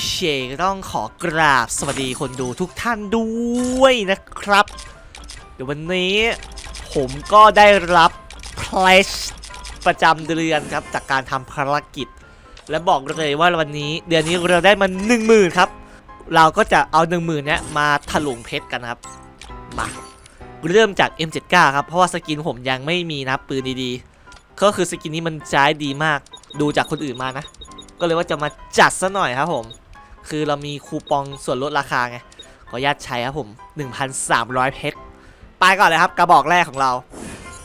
เคก็ต้องขอกราบสวัสดีคนดูทุกท่านด้วยนะครับ เดี๋ยววันนี้ผมก็ได้รับเพลชประจำเดือนครับ จากการทำภารกิจ และบอกเลยว่าวันนี้ เดือนนี้เราได้มา1 0,000ครับ เราก็จะเอา 1 0,000เนี้ยมาถลุงเพชรกันครับมาเริ่มจาก M79 ครับ เพราะว่าสกินผมยังไม่มีนะปืนดีๆ ก็คือสกินนี้มันใช้ดีมากดูจากคนอื่นมานะ ก็เลยว่าจะมาจัดซะหน่อยครับผม คือเรามีคูปองส่วนลดราคาไง ขออนุญาตใช้ครับผม 1,300 เพชร ไปก่อนเลยครับ กระบอกแรกของเรา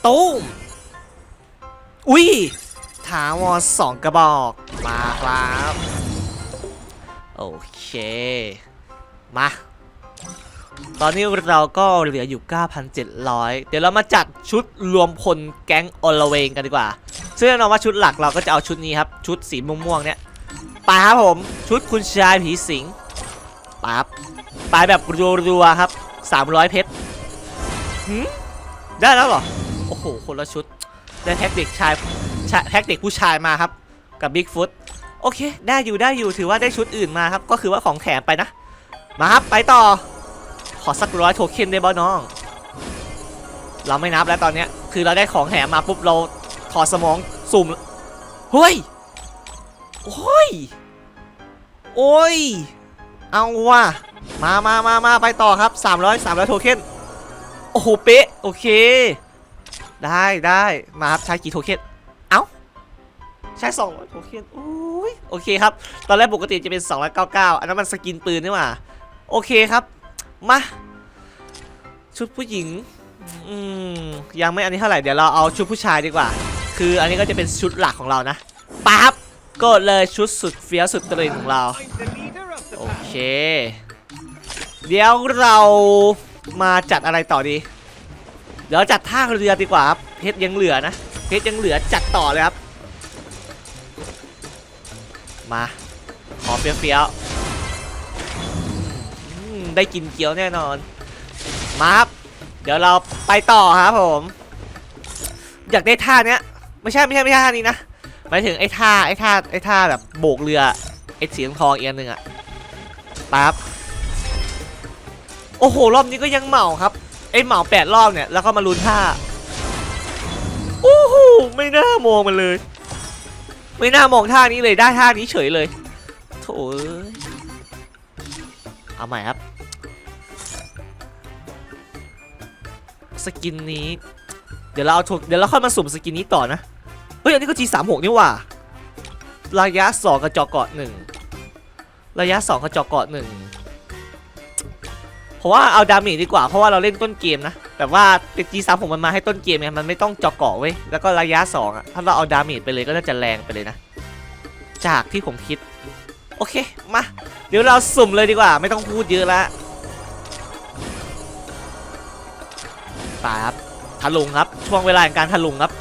ตุ้มอุ้ยถาวรสองกระบอก มาครับ โอเค มา ตอนนี้เราก็เหลืออยู่ 9,700 เดี๋ยวเรามาจัดชุดรวมพลแก๊งอลเวงกันดีกว่า ซึ่งแน่นอนว่าชุดหลักเราก็จะเอาชุดนี้ครับ ชุดสีม่วงๆเนี่ยไปครับผม ชุดคุณชายผีสิงปั๊บไปแบบรัวๆครับ 300 เพชรหืมได้แล้วเหรอ โอ้โห คนละชุด ได้แพ็กเด็กชายชแพ็กเด็กผู้ชายมาครับ กับบิ๊กฟุตโอเค ได้อยู่ได้อยู่ถือว่าได้ชุดอื่นมาครับ ก็คือว่าของแถมไปนะ มาครับ ไปต่อ ขอสักร้อยโทเค็นได้บ่น้อง เราไม่นับแล้วตอนเนี้ย คือเราได้ของแถมมาปุ๊บเรา ถอดสมองสุ่มเฮ้ยโอ้ยโอ้ยเอาว่ะมามามามาไปต่อครับ 300 300 โทเค็นโอ้โหเป๊ะโอเค ได้ได้มาครับใช้กี่โทเค็นเอ้าใช้200โทเค็นโอ้ยโอเคครับ ตอนแรกปกติจะเป็น 299 อันนั้นมันสกินปืนนี่หว่าโอเคครับมาชุดผู้หญิง อืม ยังไม่อันนี้เท่าไหร่ เดี๋ยวเราเอาชุดผู้ชายดีกว่า คืออันนี้ก็จะเป็นชุดหลักของเรานะปั๊บกดเลยชุดสุดเฟี้ยวสุดตริงของเรา โอเค เดี๋ยวเรามาจัดอะไรต่อดี เดี๋ยวจัดท่าเรือดีกว่าครับเพชรยังเหลือนะเพชรยังเหลือจัดต่อเลยครับ มาขอเฟี้ยวๆได้กินเกี๊ยวแน่นอน มาครับ เดี๋ยวเราไปต่อครับผม อยากได้ท่าเนี้ย ไม่ใช่ไม่ใช่ไม่ใช่ท่านี้นะหมายถึงไอ้ท่าไอ้ท่าไอ้ท่าแบบโบกเรือไอ้สีทองอีกอันหนึ่งอะปั๊บโอ้โหรอบนี้ก็ยังเหมาครับไอ้เหมาแปดรอบเนี่ยแล้วก็มาลุ้นท่าโอ้โหไม่น่ามองมันเลย ไม่น่ามองท่านี้เลยได้ท่านี้เฉยเลยโถยเอาใหม่ครับ สกินนี้ เดี๋ยวเราเอาถูกเดี๋ยวเราค่อยมาสุ่มสกินนี้ต่อนะ เฮ้ยอันนี้ก็ G36 นี่ว่าระยะ 2 กระจอกเกาะ1ระยะ 2 กระจอกเกาะ1เพราะว่าเอาดาเมจดีกว่าเพราะว่าเราเล่นต้นเกมนะแต่ว่าเป็น G36 มันมาให้ต้นเกมไงมันไม่ต้องจอกเกาะเว้ยแล้วก็ระยะ2อะถ้าเราเอาดาเมจไปเลยก็น่าจะแรงไปเลยนะ จากที่ผมคิดโอเคมาเดี๋ยวเราสุ่มเลยดีกว่า ไม่ต้องพูดเยอะละไปครับทะลุงครับช่วงเวลาแห่งการทะลุงครับ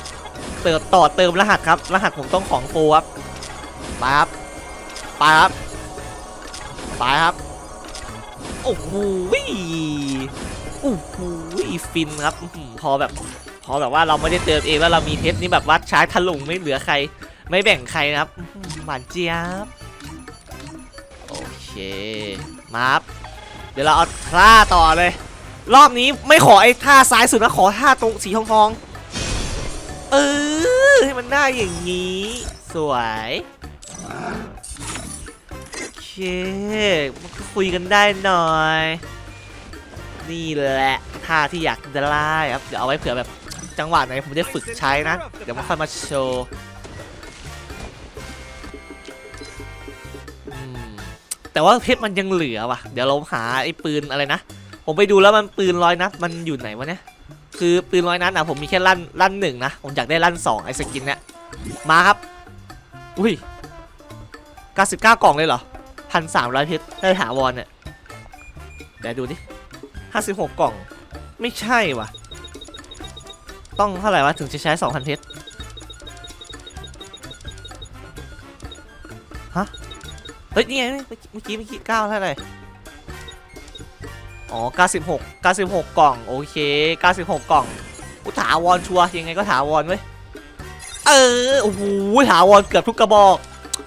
เติมต่อเติมรหัสครับ รหัสผมต้องของโฟครับไปครับไปครับไปครับโอ้โหโอ้โหฟินครับพอแบบพอแบบว่าเราไม่ได้เติมเองแล้วเรามีเพชรนี่แบบว่าใช้ทะลุงไม่เหลือใคร ไม่แบ่งใครนะครับหวานเจี๊ยบโอเคมาครับเดี๋ยวเราเอาท่าต่อเลย รอบนี้ไม่ขอไอ้ท่าซ้ายสุดนะขอท่าตรงสีทองทองๆ เออให้มันได้อย่างนี้ สวยโอเคมันก็คุยกันได้หน่อย นี่แหละท่าที่อยากจะไล่ครับเดี๋ยวเอาไว้เผื่อแบบจังหวะไหนผมได้ฝึกใช้นะ เดี๋ยวมาค่อยมาโชว์แต่ว่าเพชรมันยังเหลือว่ะ เดี๋ยวเราหาไอ้ปืนอะไรนะ ผมไปดูแล้วมันปืนร้อยนัดมันอยู่ไหนวะเนี่ย คือปืนร้อยนัดอะผมมีแค่ลั่นลั่นหนึ่งนะ ผมอยากได้ลั่นสองไอ้สกินเนี่ยมาครับ อุ้ย99 กล่องเลยเหรอพันสามร้อยเพชรได้ถาวรเนี่ยเดี๋ยวดูดิ56 กล่อง ไม่ใช่วะต้องเท่าไหร่วะถึงจะใช้ 2,000 เพชรฮะเฮ้ยนี่ไงเมื่อกี้เมื่อกี้เก้าเท่าไหร่ อ๋อ 96 96 กล่อง โอเค 96 กล่องอุถาวรชัวยังไงก็ถาวรเว้ย เออ โอ้โห ถาวรเกือบทุกกระบอก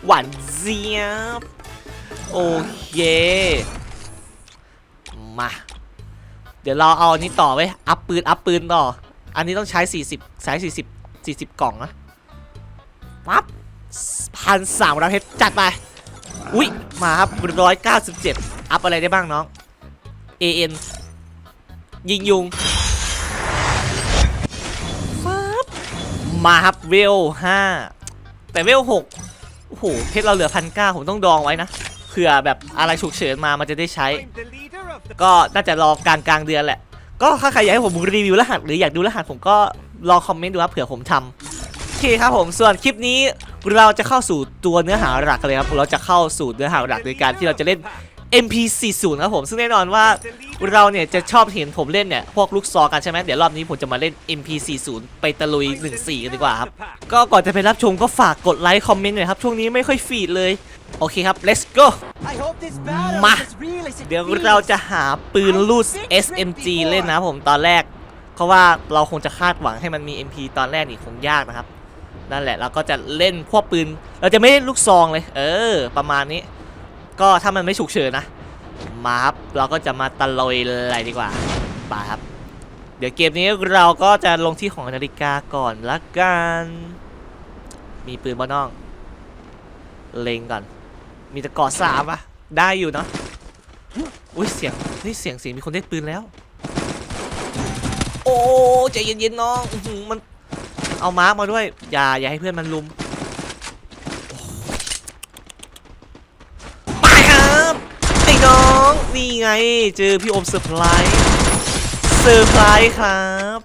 หวานเจี๊ยบ โอเค มา เดี๋ยวเราเอาอันนี้ต่อไว้ อัพปืน อัพปืนต่อ อันนี้ต้องใช้ 40 ใช้ 40 40 กล่องนะปั๊บพันสามร้อยเพชรจัดไป อุ้ย มาครับร้อยเก้าสิบเจ็ดอัพอะไรได้บ้างน้อง AN ยิงยุงฟับมาครับเวลห้าแต่เวลหกโอ้โหเพชรเราเหลือพันเก้าผมต้องดองไว้นะเผื่อแบบอะไรฉุกเฉินมามันจะได้ใช้ ก็น่าจะรอกลางกลางๆเดือนแหละ ก็ถ้าใครอยากให้ผมรีวิวรหัสหรืออยากดูรหัสผมก็ลองคอมเมนต์ดูครับเผื่อผมทำโอเคครับผมส่วนคลิปนี้เราจะเข้าสู่ตัวเนื้อหาหลักกันเลยครับเราจะเข้าสู่เนื้อหาหลักโดยการที่เราจะเล่น MP40 ครับผม ซึ่งแน่นอนว่าเราเนี่ยจะชอบเห็นผมเล่นเนี่ย พวกลูกซองกันใช่ไหมเดี๋ยวรอบนี้ผมจะมาเล่น MP40 ไปตะลุย 14 กันดีกว่าครับ ก็ก่อนจะไปรับชมก็ฝากกดไลค์ คอมเมนต์หน่อยครับ ช่วงนี้ไม่ค่อยฟีดเลย โอเคครับ let's go มา เดี๋ยวเราจะหาปืนลูด SMG เล่นนะผมตอนแรก เพราะว่าเราคงจะคาดหวังให้มันมี MP ตอนแรกนี่คงยากนะครับนั่นแหละเราก็จะเล่นพวกปืน เราจะไม่เล่นลูกซองเลย เออ ประมาณนี้ ก็ถ้ามันไม่ฉุกเฉินนะ มาครับ เราก็จะมาตะลอยอะไรดีกว่าไปครับ เดี๋ยวเกมนี้เราก็จะลงที่ของนาฬิกาก่อนละกัน มีปืนบ้าน้อง เล็งก่อน มีต่กอดสามอะได้อยู่เนาะ อุ้ยเสียงเฮ้ยเสียงเสียงมีคนเล่นปืนแล้ว โอ้ใจเย็นๆน้อง มันเอามาร์กมาด้วย อย่าอย่าให้เพื่อนมันลุมไปครับไอ้ น้องนี่ไง เจอพี่โอมเซอร์ไพรส์เซอร์ไพรส์ครับ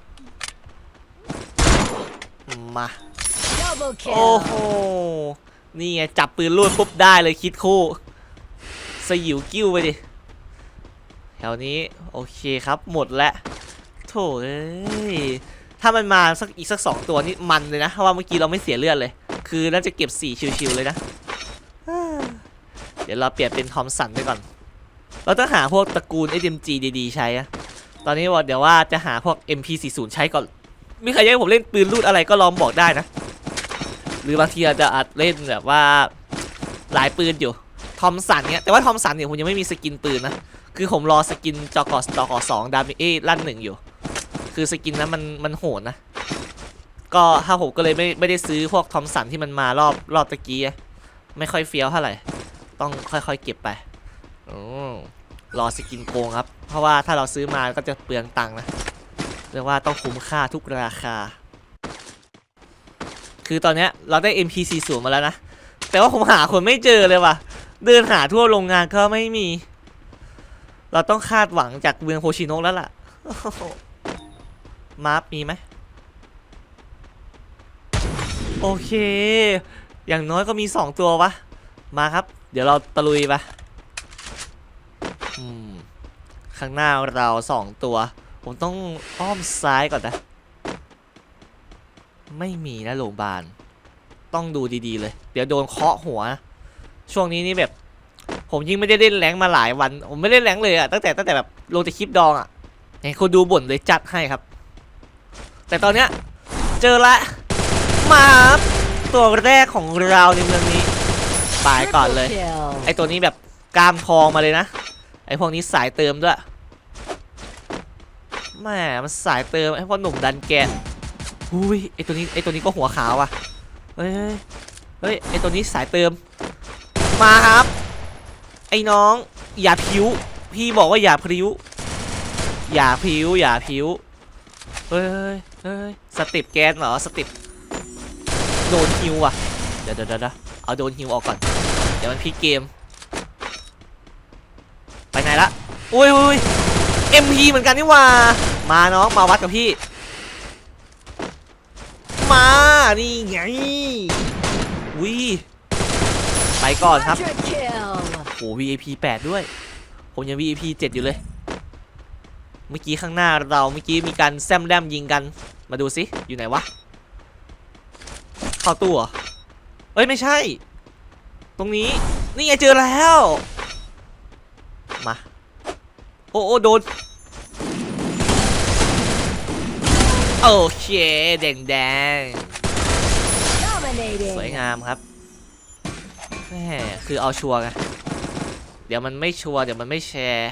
มา Double โอ้โห kill. นี่ไง จับปืนลูดปุ๊บได้เลยคิดคู่สยิวกิ้วไปดิ แถวนี้ โอเคครับหมดแล้วโถเอ้ยถ้ามันมาสักอีกสักสองตัวนี่มันเลยนะเพราะว่าเมื่อกี้เราไม่เสียเลือดเลย คือน่าจะเก็บสี่ชิวๆเลยนะอ่าเดี๋ยวเราเปลี่ยนเป็นทอมสันไปก่อน เราต้องหาพวกตระกูล SMG ดีๆ ใช้อะตอนนี้ว่าเดี๋ยวว่าจะหาพวก MP40 ใช้ก่อน มีใครอยากให้ผมเล่นปืนลูดอะไรก็ลองบอกได้นะ หรือบางทีอาจจะอาจเล่นแบบว่าหลายปืนอยู่ ทอมสันเนี้ยแต่ว่าทอมสันเนี่ยผมยังไม่มีสกินปืนนะ คือผมรอสกินจอกอสจอกอสองดาเมเอลั่นหนึ่งอยู่ คือสกินนั้นมันมันโหดนะ ก็ถ้าผมก็เลยไม่ไม่ได้ซื้อพวกทอมสันที่มันมารอบรอบตะกี้ ไม่ค่อยเฟี้ยวเท่าไหร่ ต้องค่อยๆเก็บไป รอสกินโกงครับ เพราะว่าถ้าเราซื้อมาก็จะเปลืองตังค์นะเรียกว่าต้องคุ้มค่าทุกราคา คือตอนนี้เราได้ MP40 มาแล้วนะ แต่ว่าผมหาคนไม่เจอเลยว่ะ เดินหาทั่วโรงงานก็ไม่มี เราต้องคาดหวังจากเมืองโพชิโนะแล้วล่ะ มาร์ปมีไหม โอเค อย่างน้อยก็มี 2 ตัววะ มาครับ เดี๋ยวเราตะลุยไป ข้างหน้าเรา2ตัว ผมต้องอ้อมซ้ายก่อนนะ ไม่มีนะโรงพยาบาล ต้องดูดีๆเลย เดี๋ยวโดนเคาะหัวนะช่วงนี้นี่แบบ ผมยิ่งไม่ได้เล่นแรงค์มาหลายวัน ผมไม่เล่นแรงค์เลยอะตั้งแต่ตั้งแต่แบบลงจากคลิปดองอะเห็นคนดูบ่นเลยจัดให้ครับ แต่ตอนเนี้ยเจอละมาครับตัวแรกของเราในเมืองนี้ตายก่อนเลย Kill. ไอตัวนี้แบบกล้ามทองมาเลยนะ ไอพวกนี้สายเติมด้วยแหม่มันสายเติมไอพวกหนุ่มดันแกนอุ้ยไอตัวนี้ไอตัวนี้ก็หัวขาวอะเฮ้ยเฮ้ยเฮ้ยไอตัวนี้สายเติม มาครับ ไอ้น้องอย่าผิวพี่บอกว่าอย่าพิ้ว อย่าพิ้วอย่าพิ้วเฮ้ยเฮ้ยสติปแกนเหรอสติปโดนฮิวอะเดี๋ยวเดี๋ยวเดี๋ยวเอาโดนฮิวออกก่อนเดี๋ยวมันพลิกเกม นละอุ้ยอุ้ยเอ็มพีเหมือนกันนี่ว่า มาน้องมาวัดกับพี่ มานี่ไงวิไปก่อนครับ Quadra kill. โอ้ VIP 8 ด้วย ผมยัง VIP 7 อยู่เลย เมื่อกี้ข้างหน้าเราเมื่อกี้มีการแซมแดมยิงกัน มาดูสิอยู่ไหนวะ เข้าตู้เหรอเอ้ย ไม่ใช่ ตรงนี้ นี่ไงเจอแล้ว มา โอ้โอ้โดน โอเคแดงแดงๆ Dominating. สวยงามครับแหมคือเอาชัวร์ไงเดี๋ยวมันไม่ชัวร์เดี๋ยวมันไม่แชร์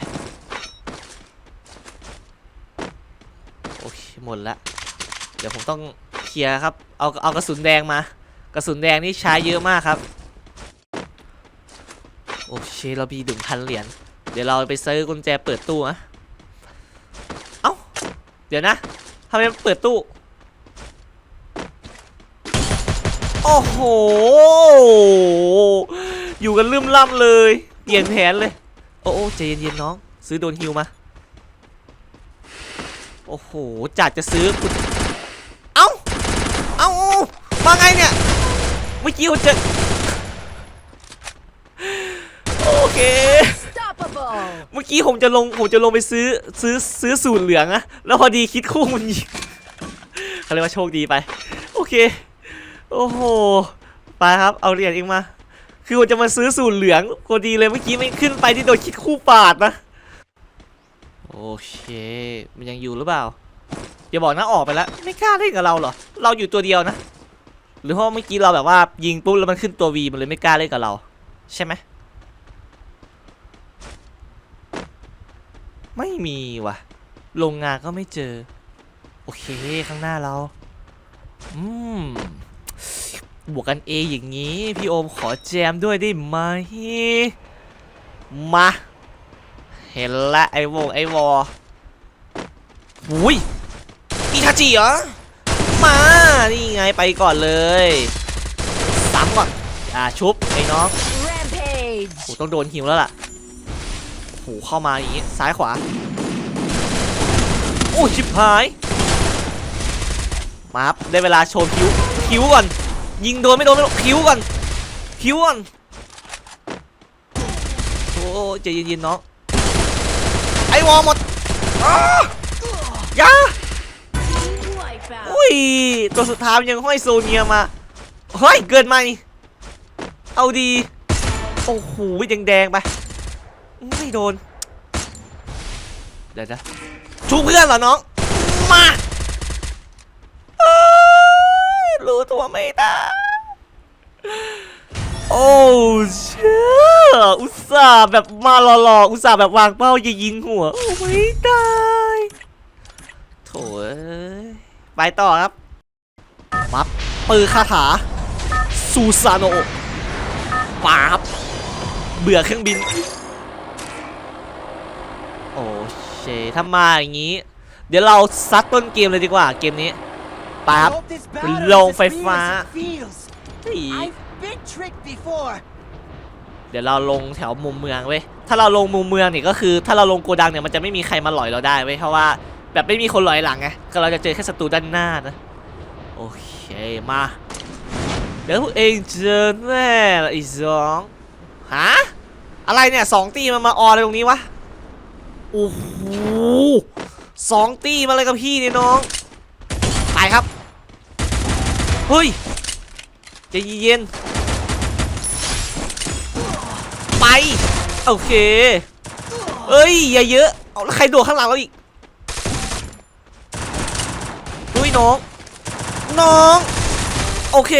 โอเคหมดละเดี๋ยวผมต้องเคลียร์ครับเอาเอากระสุนแดงมากระสุนแดงนี่ใช้เยอะมากครับ โอเคเรามีดึงพันเหรียญเดี๋ยวเราไปซื้อกุญแจเปิดตู้อะเอ้า เดี๋ยวนะทำไมมันเปิดตู้ โอ้โห อยู่กันลืมล่ำเลย เปลี่ยนแผนเลย โอ้โอ้ใจเย็นๆน้อง ซื้อโดนฮิวมา โอ้โหจัดจะซื้อกูจเอ้า เอ้ามาไงเนี่ย เมื่อกี้ผมจะโอเค เมื่อกี้ผมจะลงผมจะลงไปซื้อซื้อซื้อสูตรเหลืองอะแล้วพอดีคิดคู่มันยิงเขาเรียกว่าโชคดีไป โอเค โอ้โหไปครับเอาเหรียญเองมา คือผมจะมาซื้อสูตรเหลืองพอดีเลยเมื่อกี้ไม่ขึ้นไปที่โดนคิดคู่ปาดนะโอเค มันยังอยู่หรือเปล่าอย่าบอกนะออกไปแล้ว ไม่กล้าเล่นกับเราเหรอ เราอยู่ตัวเดียวนะ หรือเพราะเมื่อกี้เราแบบว่ายิงปุ๊บแล้วมันขึ้นตัว V มันเลยไม่กล้าเล่นกับเรา ใช่ไหม ไม่มีว่ะ โรงงานก็ไม่เจอ โอเคข้างหน้าเรา อืม บวกกันเออย่างนี้ พี่โอมขอแจมด้วยได้ไหม มา เห็นละไอวงไอวอหุยอีทาจิเหรอ มา นี่ไงไปก่อนเลยสามก่อน อ่าชุบไอ้น้อง Rampage! โหต้องโดนหิวแล้วล่ะโหเข้ามาอย่างงี้ ซ้ายขวา โอ้ชิบหาย มาครับได้เวลาโชว์คิ้ว คิ้วก่อน ยิงโดนไม่โดนไม่โดนคิ้วก่อน คิ้วก่อน โอ้ใจเย็นๆน้อง ไอวอลหมดอ้าอย่า Team wipeout! อุ้ย ตัวสุดท้ายมันยังห้อยโซเนียมา เฮ้ย เกินไหม เอาดี โอ้โหแดงๆไปไม่ โดน เดี๋ยวนะชูเพื่อนเหรอน้อง มาเอ้ยรู้ตัวไม่ได้โอ้เชื่ออุตส่าห์แบบมาหล่อๆอุตส่าห์แบบวางเป้าจะยิงหัวโอ้ไม่ได้โถเอ้ยไปต่อครับมับปืนคาถาซูซาโนะป๊าบเบื่อเครื่องบิน โอ้เชถ้ามาอย่างนี้ เดี๋ยวเราซัดต้นเกมเลยดีกว่าเกมนี้ไปครับลงไฟฟ้าอี I've been tricked before. เดี๋ยวเราลงแถวมุมเมืองเว้ย ถ้าเราลงมุมเมืองเนี่ยก็คือ ถ้าเราลงโกดังเนี่ยมันจะไม่มีใครมาหลอยเราได้เว้ยเพราะว่าแบบไม่มีคนหลอยหลังไงก็เราจะเจอแค่ศัตรูด้านหน้านะโอเคมาเดี๋ยวพวกเองเจอแน่ละอีสองฮะอะไรเนี่ยสองตีมันมาอออะไรตรงนี้วะ โอ้โหสองตีมาเลยกับพี่เนี่ยน้องไปครับ เฮ้ยใจเย็นๆไป โอเค เอ้ย อย่าเยอะ เอาแล้วใครโดดข้างหลังเราอีกดุ้ยน้อง น้อง โอเค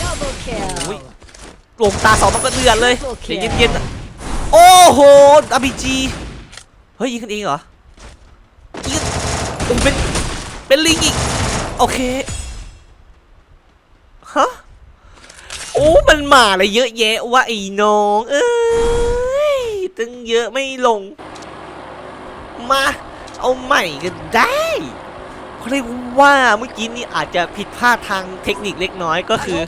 Double kill! อุ้ยลงตาสองมันก็เดือดเลยโอเคใจเย็นๆนะ โอ้โหอาบีจีเฮ้ยยิงกันเองเหรอยิงกันโอ้เป็นเป็นลิงอีกโอเคฮะโอ้มันมาอะไรเยอะแยะวะไอ้น้องเอ้ยตึงเยอะไม่ลง มา เอาใหม่กันได้ เขาเรียกว่าเมื่อกี้นี่อาจจะผิดพลาดทางเทคนิคเล็กน้อยก็คือ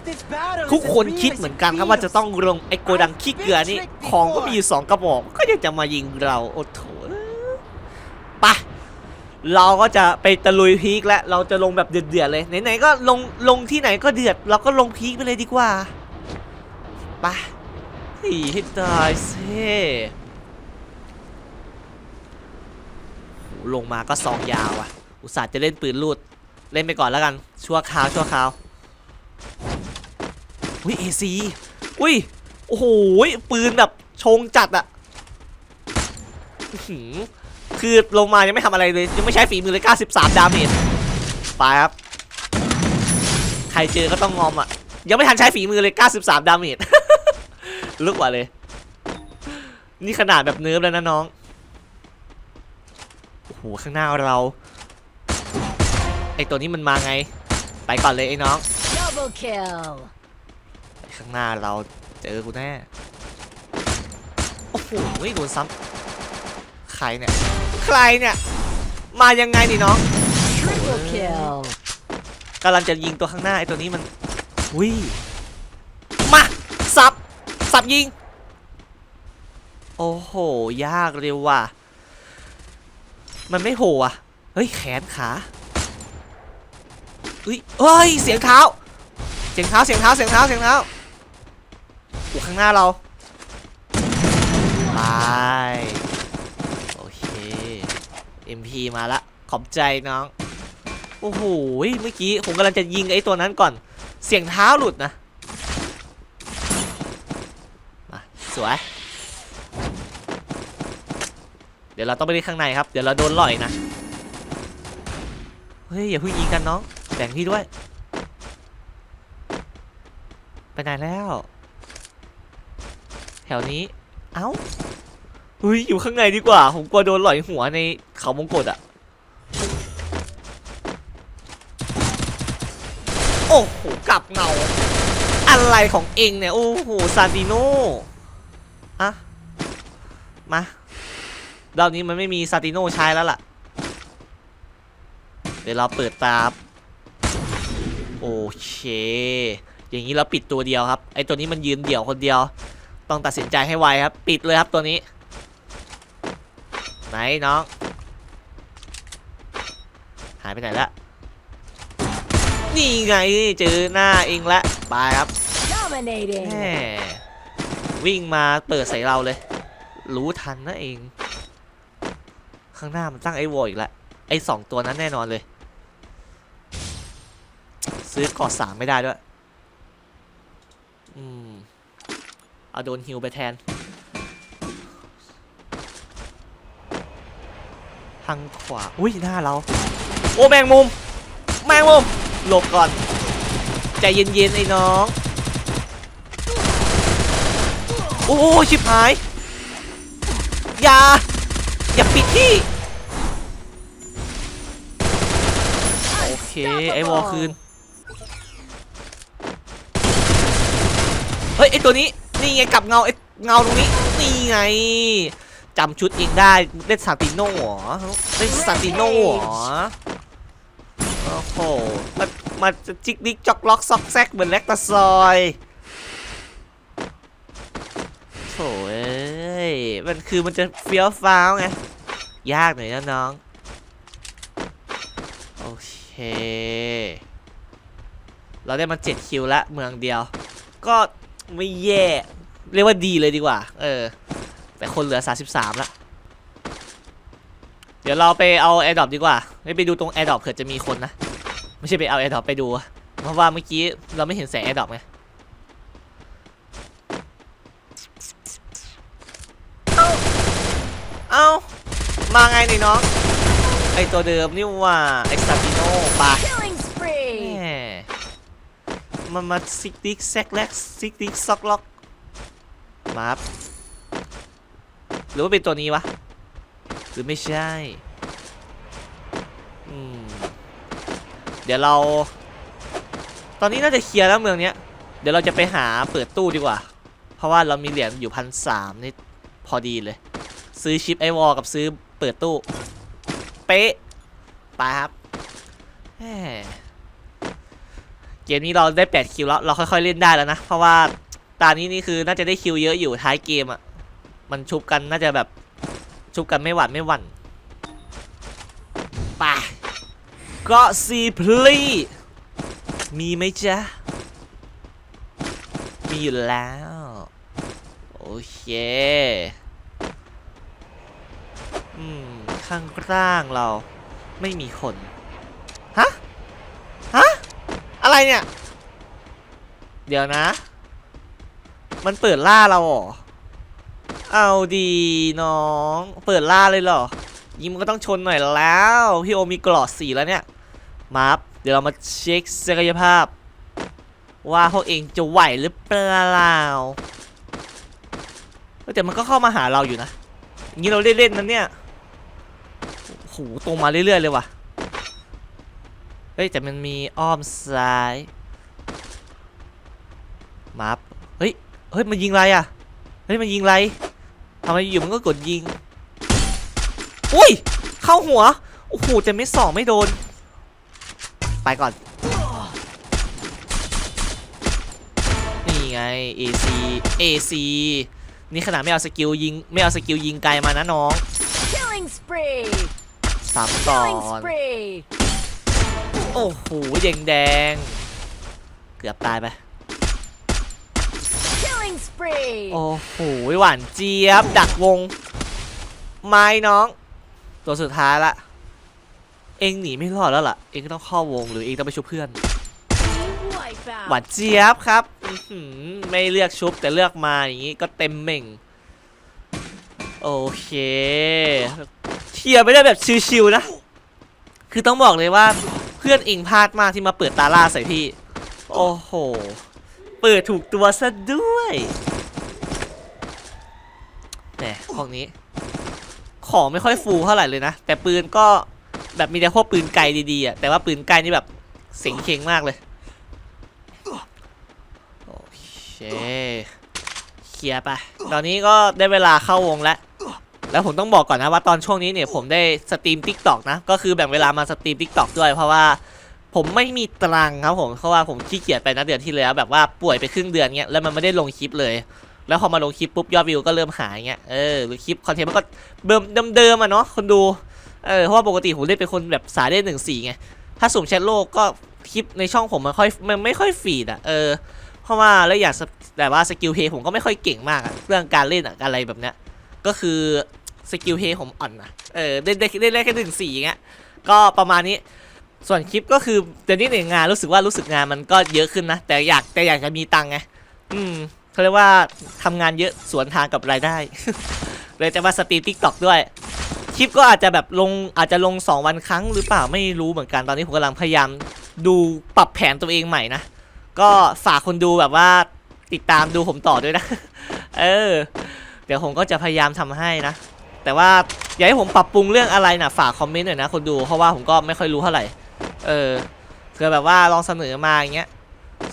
ทุกคนคิดเหมือนกันครับว่าจะต้องลงไอ้โกดังขี้เกลือนี่ของก็มีอยู่สองกระบอกก็ยังจะมายิงเราโอ้โถไปะเราก็จะไปตะลุยพีคแล้วเราจะลงแบบเดือดๆเลยไหนๆก็ลงลงที่ไหนก็เดือด เราก็ลงพีคไปเลยดีกว่าไปะสี่ให้ตายเซ่ลงมาก็ซองยาวอะ อุตส่าห์จะเล่นปืนลูด เล่นไปก่อนแล้วกัน ชั่วคราวชั่วคราว อุ้ยเอซีอุ้ย โอ้โห ปืนแบบชงจัดอะคือลงมายังไม่ทำอะไรเลย ยังไม่ใช้ฝีมือเลย 93 ดาเมจไปครับ ใครเจอก็ต้องงอมอะยังไม่ทันใช้ฝีมือเลย 93 ดาเมจลุกกว่าเลย นี่ขนาดแบบเนิร์ฟแล้วนะน้องโอ้โหข้างหน้าเรา ไอตัวนี้มันมาไง ไปก่อนเลยไอ้น้อง Double kill. ข้างหน้าเราเจอกูแน่ โอ้โหโดนซ้ำใครเนี่ย ใครเนี่ย มายังไงนี่น้อง Triple kill. กำลังจะยิงตัวข้างหน้าไอ้ตัวนี้มันวิมา สับ สับยิง โอ้โห ยากเร็วว่ะ มันไม่โหอะ เฮ้ย แขนขา เฮ้ยเฮ้ย เสียงเท้า เสียงเท้า เสียงเท้า เสียงเท้า เสียงเท้าอยู่ข้างหน้าเราไปโอเค MP มาละ ขอบใจน้อง โอ้โห เมื่อกี้ผมกำลังจะยิงไอ้ตัวนั้นก่อน เสียงเท้าหลุดนะมาสวย เดี๋ยวเราต้องไปเล่ข้างในครับ เดี๋ยวเราโดนหล่อยนะ เฮ้ย อย่าเพิ่งยิงกันน้อง แบ่งพี่ด้วย ไปไหนแล้ว แถวนี้ เอ้าเฮ้ยอยู่ข้างในดีกว่า ผมกลัวโดนหล่อยหัวในเขามงกฎอะโอ้โหกลับเงา อะไรของเองเนี่ย โอ้โหซาติโนอะมารอบนี้มันไม่มีซาติโนใช้แล้วล่ะ เดี๋ยวเราเปิดตาครับ โอเค อย่างนี้เราปิดตัวเดียวครับ ไอตัวนี้มันยืนเดี่ยวคนเดียว ต้องตัดสินใจให้ไวครับ ปิดเลยครับตัวนี้ ไหนน้อง หายไปไหนละ นี่ไงเจอหน้าเองละไปครับ Dominating. แหมวิ่งมาเปิดใส่เราเลย รู้ทันนะเอง ข้างหน้ามันตั้งไอ้วอลอีกแล้วไอ้สองตัวนั้นแน่นอนเลย ซื้อกอดสามไม่ได้ด้วย อืม เอาโดนฮิวไปแทน ทางขวา อุ้ยหน้าเรา โอ้แมงมุม แมงมุม หลบก่อน ใจเย็นๆไอ้น้อง โอ้ชิบหาย อย่า อย่าปิดที่โอเค ไอ้วอลคืน ฮ้ยไอตัวนี้นี่ไงกลับเงาไอเงาตรงนี้นี่ไงจำชุดเองได้เล่นซาติโน่หรอเล่นซาติโน่หรอโอ้โหมันมันจะจิกดิกจอกล็อกซอกแซกเหมือนแลคตาซอยโถเอ้ยมันคือมันจะเฟี้ยวฟ้าวไงยากหน่อยนะน้องโอเคเราได้มาเจ็ดคิวละเมืองเดียว ก็ ไม่แย่ เรียกว่าดีเลยดีกว่า เออ แต่คนเหลือ 33ละเดี๋ยวเราไปเอาแอร์ดรอปดีกว่า ไม่ไปดูตรงแอร์ดรอปเผื่อจะมีคนนะ ไม่ใช่ไปเอาแอร์ดรอปไปดู เพราะว่าเมื่อกี้เราไม่เห็นแสงแอร์ดรอปไงเอ้า มาไงนี่น้อง ไอตัวเดิมนี่ว่าไอสตาติโนปะ Killing แห spree. มันมาซิกดิกแซกแลกซิกดิกซอกล็อกมาครับหรือว่าเป็นตัวนี้วะ หรือไม่ใช่อืมเดี๋ยวเรา ตอนนี้น่าจะเคลียร์แล้วเมืองเนี้ย เดี๋ยวเราจะไปหาเปิดตู้ดีกว่า เพราะว่าเรามีเหรียญอยู่พันสามนี่พอดีเลย ซื้อชิปไอวอลกับซื้อเปิดตู้ เป๊ะ ไปครับแหม เกมนี้เราได้8คิวแล้วเราค่อยๆเล่นได้แล้วนะ เพราะว่าตานี้นี่คือน่าจะได้คิวเยอะอยู่ท้ายเกมอะ่ะมันชุบกันน่าจะแบบชุบกันไม่หวั่นไม่หวั่นไปก็ซีพลีมีไหมจ๊ะ มีอยู่แล้ว โอเค อืม ข้างล่างเราไม่มีคน อะไรเนี่ย เดี๋ยวนะ มันเปิดล่าเราเหรอ เอาดีน้อง เปิดล่าเลยเหรอ ยิงมันก็ต้องชนหน่อยแล้ว พี่โอมีกรอดสีแล้วเนี่ยมารับเดี๋ยวเรามาเช็คศักยภาพ ว่าพวกเองจะไหวหรือเปล่าแต่มันก็เข้ามาหาเราอยู่นะอย่างนี้เราเล่นๆนั้นเนี่ยโอ้โหตรงมาเรื่อยๆเลยว่ะ เฮ้ยแต่มันมีอ้อมซ้ายมับเฮ้ยเฮ้ยมันยิงอะไรอะเฮ้ยมันยิงอะไรทำไมอยู่มันก็กดยิงอุ้ยเข้าหัวโอ้โหแต่ไม่สองไม่โดน ไปก่อนนี่ไง AC AC นี่ขนาดไม่เอาสกิลยิงไม่เอาสกิลยิงไกลมานะน้อง Killing spree. สามก่อ Killing น spree. โอ้โหแดงแดงๆเกือบตายไป Killing spree. โอ้โหหวานเจี๊ยบ ดักวง ไม้น้อง ตัวสุดท้ายละ เองหนีไม่รอดแล้วล่ะ เองก็ต้องเข้าวงหรือเองต้องไปชุบเพื่อน Team wipeout. หวานเจี๊ยบครับอื้อหือไม่เลือกชุบแต่เลือกมาอย่างนี้ก็เต็มเหม่ง โอเคเคลียร์ไปได้แบบชิวๆนะ คือต้องบอกเลยว่าเพื่อนเองพลาดมากที่มาเปิดตาล่าใส่พี่ โอ้โห เปิดถูกตัวซะด้วยแหมของนี้ ของไม่ค่อยฟูเท่าไหร่เลยนะ แต่ปืนก็แบบมีแต่พวกปืนไกลดีๆอะ แต่ว่าปืนไกลนี่แบบเสียงเค็งมากเลย โอเค เคลียร์ไป ตอนนี้ก็ได้เวลาเข้าวงแล้ว แล้วผมต้องบอกก่อนนะว่าตอนช่วงนี้เนี่ยผมได้สตรีม t ิ k t o k นะ ก็คือแบ่งเวลามาสตรีม t ิ k t o k ด้วยเพราะว่าผมไม่มีตรังครับผมเพราะว่าผมขี้เกียจไปนะเดือนที่แล้วแบบว่าป่วยไปครึ่งเดือนเงี้ยแล้วมันไม่ได้ลงคลิปเลย แล้วพอมาลงคลิปปุ๊บยอดวิวก็เริ่มหายเงี้ยเออหรือคลิปคอนเทนต์มันก็เดิมเดิมๆอะเนาะคนดูเออเพราะว่าปกติผมเล่นเป็นคนแบบสายเล่นหนึ่งสี่ไงถ้าสุ่มแชทโลกก็คลิปในช่องผมมันค่อยมันไม่ค่อยฟีดอะเออเพราะว่าแล้วอยากแต่ว่าสกิลเพย์ผมก็ไม่ค่อยเก่งมากเรื่องการเล่นอะอะไรแบบเนี้ยก็คือ สกิลเพย์ผมอ่อนนะเออเล่นได้เล่นได้แค่หนึ่งสี่อย่างเงี้ยก็ประมาณนี้ส่วนคลิปก็คือเดี๋ยวนี้เนี่ยงานรู้สึกว่ารู้สึกงานมันก็เยอะขึ้นนะ แต่อยากแต่อยากจะมีตังค์ไงอืมเขาเรียกว่าทำงานเยอะสวนทางกับรายได้ เลยจะมาสตรีมทิกตอกด้วย คลิปก็อาจจะแบบลงอาจจะลง 2 วันครั้งหรือเปล่าไม่รู้เหมือนกันตอนนี้ผมกำลังพยายามดูปรับแผนตัวเองใหม่นะ ก็ฝากคนดูแบบว่าติดตามดูผมต่อด้วยนะ เออ เดี๋ยวผมก็จะพยายามทำให้นะ แต่ว่าอยากให้ผมปรับปรุงเรื่องอะไรนะฝากคอมเมนต์หน่อยนะคนดูเพราะว่าผมก็ไม่ค่อยรู้เท่าไหร่ เออเผื่อแบบว่าลองเสนอมาอย่างเงี้ย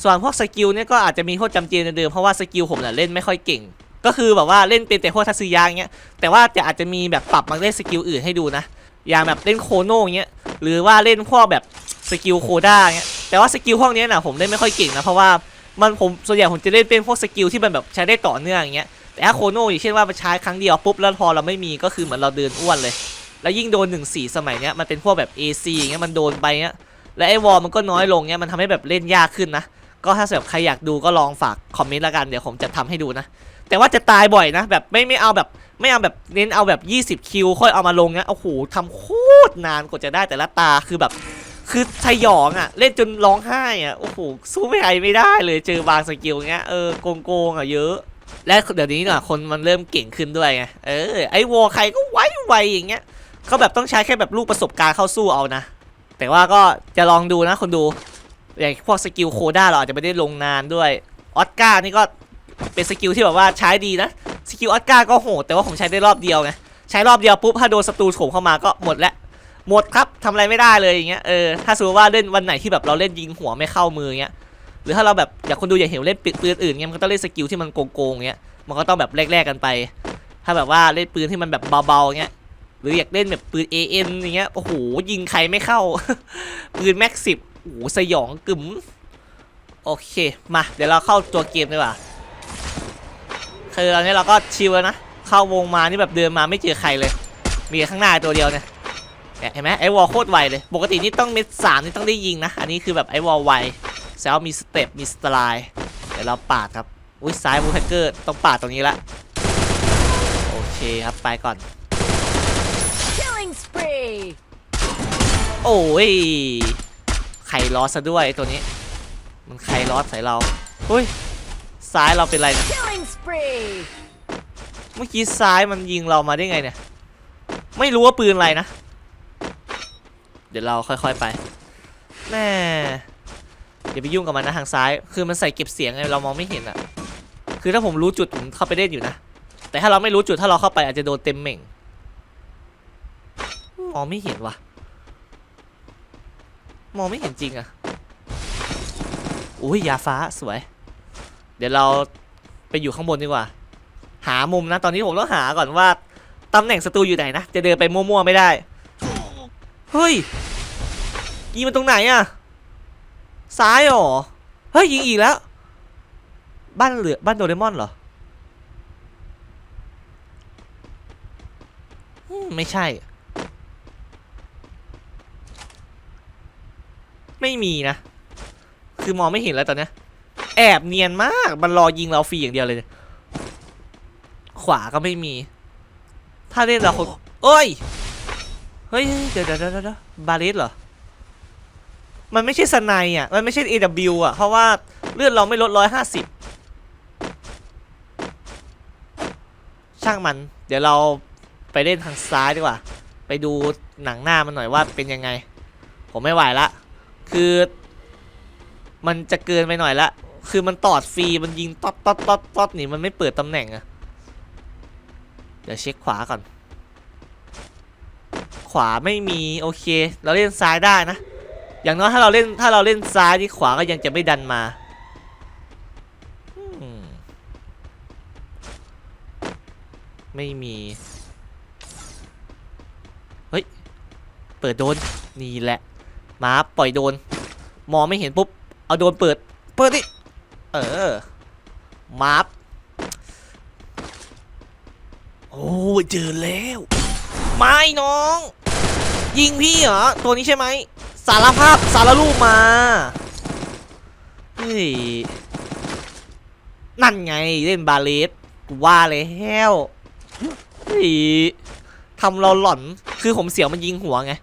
ส่วนพวกสกิลเนี่ยก็อาจจะมีโทษจำเจนเดิมเพราะว่าสกิลผมเนี่ยเล่นไม่ค่อยเก่ง ก็คือแบบว่าเล่นเป็นแต่พวกทัศยาอย่างเงี้ย แต่ว่าจะอาจจะมีแบบปรับมาเล่นสกิลอื่นให้ดูนะ อย่างแบบเล่นโคโน่อย่างเงี้ย หรือว่าเล่นพวกแบบสกิลโคด้าเงี้ย แต่ว่าสกิลพวกนี้นะผมเล่นไม่ค่อยเก่งนะเพราะว่ามันผมส่วนใหญ่ผมจะเล่นเป็นพวกสกิลที่มันแบบใช้ได้ต่อเนื่องอย่างเงี้ย แต่ถ้าโคโน่อย่างเช่นว่ามันใช้ครั้งเดียวปุ๊บแล้วพอเราไม่มีก็คือเหมือนเราเดินอ้วนเลย แล้วยิ่งโดน1 4สมัยเนี้ยมันเป็นพวกแบบ AC อย่างเงี้ยมันโดนไปเงี้ยและไอ้วอลมันก็น้อยลงเงี้ยมันทำให้แบบเล่นยากขึ้นนะก็ถ้าแบบใครอยากดูก็ลองฝากคอมเมนต์ละกันเดี๋ยวผมจะทำให้ดูนะ แต่ว่าจะตายบ่อยนะ แบบไม่ไม่เอาแบบไม่เอาแบบเน้นเอาแบบ 20 คิว ค่อยเอามาลงเงี้ยโอ้โหทำโคตรนานกว่าจะได้แต่ละตาคือแบบ คือสยองอะ เล่นจนร้องไห้อะโอ้โหสู้ไม่ใครไม่ได้เลยเจอบางสกิลเงี้ยเออโกงโกงๆอะเยอะ และเดี๋ยวนี้น่ะคนมันเริ่มเก่งขึ้นด้วยไงเออไอ้วอลใครก็ไวไวๆอย่างเงี้ยเขาแบบต้องใช้แค่แบบลูกประสบการณ์เข้าสู้เอานะแต่ว่าก็จะลองดูนะคนดูอย่างพวกสกิลโคด้าเราอาจจะไม่ได้ลงนานด้วยออสการ์นี่ก็เป็นสกิลที่แบบว่าใช้ดีนะสกิลออสการ์ก็โหดแต่ว่าผมใช้ได้รอบเดียวไงใช้รอบเดียวปุ๊บถ้าโดนศัตรูโฉมเข้ามาก็หมดแล้วหมดครับทำอะไรไม่ได้เลยอย่างเงี้ยเออถ้าสมมติว่าเล่นวันไหนที่แบบเราเล่นยิงหัวไม่เข้ามือเงี้ย หรือถ้าเราแบบอยากคนดูอยากเห็นเล่นปืนอื่นเงี้ยมันก็ต้องเล่นสกิลที่มันโกงๆเงี้ยมันก็ต้องแบบแลกๆกันไป ถ้าแบบว่าเล่นปืนที่มันแบบเบาๆเงี้ยหรืออยากเล่นแบบปืน AN อย่างเงี้ยโอ้โหยิงใครไม่เข้า ปืนแม็กสิบโอ้โหสยองกึ๋มโอเคมาเดี๋ยวเราเข้าตัวเกมดีกว่าคือตอนนี้เราก็ชิลแล้วนะเข้าวงมานี่แบบเดินมาไม่เจอใครเลย มีข้างหน้าตัวเดียวเนี่ยเนี่ยเห็นไหมไอ้วอลโคตรไวเลย ปกตินี่ต้องเม็ดสามนี่ต้องได้ยิงนะ อันนี้คือแบบไอ้วอลไว แซวมีสเต็ปมีสไตล์เดี๋ยวเราปาดครับอุ้ยซ้ายมูแฮกเกอร์ต้องปาดตรงนี้ละโอเคครับไปก่อน Killing spree. โอ้ยไข่ลอสซะด้วยไอ้ตัวนี้ มันไข่ลอสใส่เราเฮ้ยซ้ายเราเป็นไรเนี่ย Killing spree. เมื่อกี้ซ้ายมันยิงเรามาได้ไงเนี่ย ไม่รู้ว่าปืนอะไรนะ เดี๋ยวเราค่อยๆไปแม่ อย่าไปยุ่งกับมันนะทางซ้าย คือมันใส่เก็บเสียงไงเรามองไม่เห็นอะคือถ้าผมรู้จุดผมเข้าไปเล่นอยู่นะ แต่ถ้าเราไม่รู้จุดถ้าเราเข้าไปอาจจะโดนเต็มเหม่ง มองไม่เห็นวะมองไม่เห็นจริงอะอุ้ยยาฟ้าสวย เดี๋ยวเราไปอยู่ข้างบนดีกว่า หามุมนะ ตอนนี้ผมต้องหาก่อนว่าตำแหน่งศัตรูอยู่ไหนนะ จะเดินไปมั่วๆไม่ได้ เฮ้ยยิงมันตรงไหนอะ ซ้ายเหรอ เฮ้ย ยิงอีกแล้ว บ้านเหลือบ้านโดเรมอนเหรอไม่ใช่ ไม่มีนะ คือมองไม่เห็นแล้วตอนนี้แอบเนียนมาก มันรอยิงเราฟรีอย่างเดียวเลย ขวาก็ไม่มี ถ้าเล่นเราคนเอ้ย เฮ้ย เดี๋ยวเดี๋ยวเดี๋ยวเดี๋ยวบาเลสเหรอ มันไม่ใช่สไนอะ มันไม่ใช่ AW อะ เพราะว่าเลือดเราไม่ลดร้อยห้าสิบช่างมัน เดี๋ยวเราไปเล่นทางซ้ายดีกว่า ไปดูหนังหน้ามันหน่อยว่าเป็นยังไง ผมไม่ไหวละ คือ มันจะเกินไปหน่อยละ คือมันตอดฟรี มันยิงต๊อดต๊อดต๊อดต๊อดนี่มันไม่เปิดตำแหน่งอะเดี๋ยวเช็คขวาก่อน ขวาไม่มี โอเค เราเล่นซ้ายได้นะ อย่างน้อยถ้าเราเล่นถ้าเราเล่นซ้ายที่ขวาก็ยังจะไม่ดันมาไม่มี เฮ้ย เปิดโดน นี่แหละมาปล่อยโดน มองไม่เห็นปุ๊บ เอาโดนเปิด เปิดดิ เออมาร์ฟโอ้ยเจอแล้ว ไม่น้อง ยิงพี่เหรอ ตัวนี้ใช่ไหม สารภาพสารรูปมา เฮ้ย นั่นไงเล่นบาเลสกูว่าแล้วเฮ้ยทำเราหล่อน คือผมเสียวมันยิงหัวไง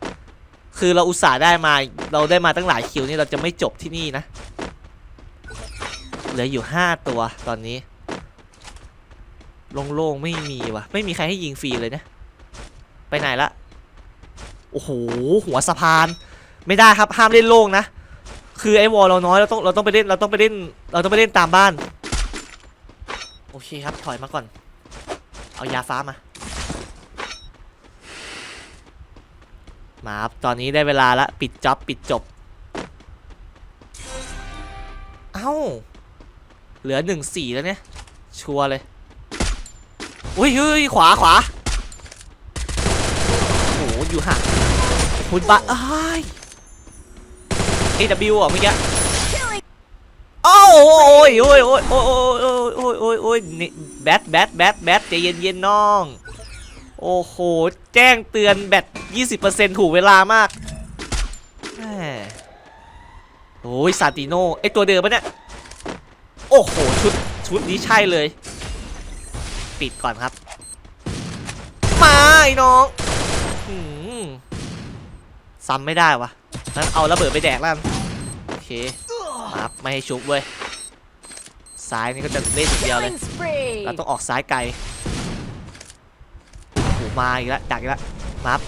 คือเราอุตส่าห์ได้มา เราได้มาตั้งหลายคิวนี่เราจะไม่จบที่นี่นะ เหลืออยู่ห้าตัวตอนนี้โล่งๆไม่มีวะไม่มีใครให้ยิงฟรีเลยนะ ไปไหนละ โอ้โห หัวสะพาน ไม่ได้ครับห้ามเล่นโล่งนะ คือไอ้วอลเราน้อยเราต้องเราต้องไปเล่นเราต้องไปเล่นเราต้องไปเล่นตามบ้าน โอเคครับถอยมาก่อน เอายาฟ้ามา มาครับตอนนี้ได้เวลาละปิดจ็อบปิดจบ เอ้า เหลือหนึ่งสี่แล้วเนี่ย ชัวร์เลยอุ้ยเฮ้ยขวาขวาโอ้โหอยู่ห่างคุณบะอ้ยาย AW อะเมื่อกี้โอ้โอ้ยโอ้ยโอ้ยโอ้ยโอ้ยโอ้ยโอ้ยโอ้ยโอ้ยนี่แบทแบทแบทแบทใจเย็นเย็นๆน้อง โอ้โห แจ้งเตือนแบต20%ถูกเวลามากโอ้ยซาติโนไอตัวเดิมปะเนี่ย โอ้โห ชุด ชุดนี้ใช่เลย ปิดก่อนครับ มาไอ้น้องซ้ำไม่ได้วะ งั้นเอาระเบิดไปแดกแล้วกันโอเคครับไม่ให้ชุบเว้ยซ้ายนี่ก็จะเล่นอย่างเดียวเลยเราต้องออกซ้ายไกลโอ้โหมาอีกแล้วดักอีกแล้วมาครับ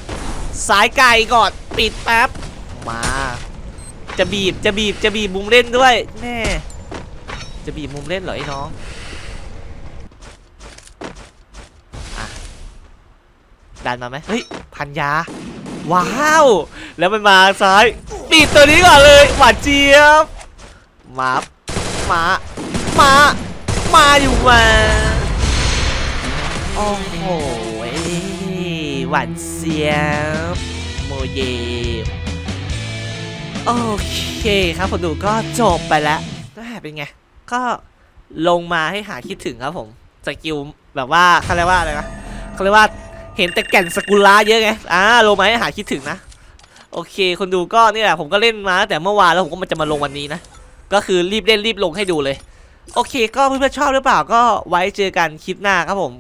ซ้ายไกลก่อนปิดแป๊บมาจะบีบจะบีบจะบีบมุมเล่นด้วยแน่จะบีบมุมเล่นเหรอไอ้น้องอะดันมาไหมเฮ้ยพันยา ว้าว แล้วมันมาซ้ายปิดตัวนี้ก่อนเลยหวานเจี๊ยบมามามามาอยู่มาโอ้โหหวานเสียบโมเยโอเคครับผมดูก็จบไปแล้วน่าเป็นไง ก็ลงมาให้หาคิดถึงครับผมสกิลแบบว่าเขาเรียกว่าอะไรนะเขาเรียกว่า เห็นแต่แก่นสกุลาเยอะไงอ่าลมาให้หาคิดถึงนะ โอเค คนดูก็นี่แหละผมก็เล่นมาแต่เมื่อวานแล้วผมก็มันจะมาลงวันนี้นะ ก็คือรีบเล่นรีบลงให้ดูเลย โอเค ก็เพื่อนๆชอบหรือเปล่าก็ไว้เจอกันคลิปหน้าครับผม